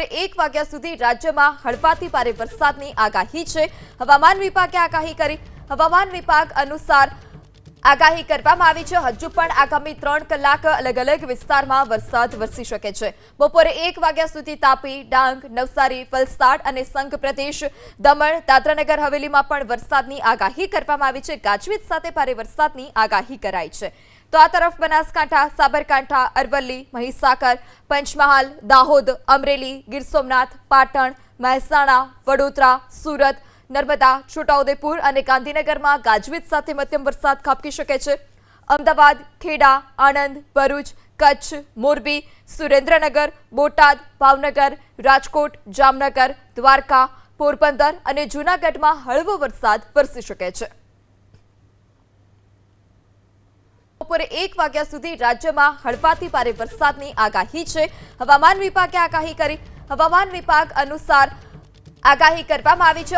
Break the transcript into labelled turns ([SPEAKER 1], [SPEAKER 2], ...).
[SPEAKER 1] બપોરે એક વાગ્યા સુધી રાજ્યમાં હળવાથી ભારે વરસાદની આગાહી છે. હવામાન વિભાગે આગાહી કરી. હવામાન વિભાગ અનુસાર આગાહી કરવામાં આવી છે. હજુ પણ આગામી ત્રણ કલાક અલગ અલગ વિસ્તારમાં વરસાદ વરસી શકે છે. બપોરે એક વાગ્યા સુધી તાપી, ડાંગ, નવસારી, વલસાડ અને સંઘ પ્રદેશ, દમણ, દાદરાનગર, હવેલીમાં પણ વરસાદની આગાહી કરવામાં આવી છે. ગાજવીજ સાથે ભારે વરસાદની આગાહી કરાઈ છે. તો આ તરફ બનાસકાંઠા, સાબરકાંઠા, અરવલ્લી, મહીસાગર, પંચમહાલ, દાહોદ, અમરેલી, ગીર સોમનાથ, પાટણ, મહેસાણા, વડોદરા, સુરત નર્મદા, છોટાઉદેપુર અને ગાંધીનગરમાં ગાજવીજ સાથે મધ્યમ વરસાદ ખાબકી શકે છે. અમદાવાદ, ખેડા, આણંદ, ભરૂચ, કચ્છ, મોરબી, સુરેન્દ્રનગર, બોટાદ, ભાવનગર, રાજકોટ, જામનગર, દ્વારકા, પોરબંદર અને જૂનાગઢમાં હળવો વરસાદ વરસી શકે છે. બપોરે એક વાગ્યા સુધી રાજ્યમાં હળવાથી ભારે વરસાદની આગાહી છે. હવામાન વિભાગે આગાહી કરી. હવામાન વિભાગ અનુસાર આગાહી કરવામાં આવી છે.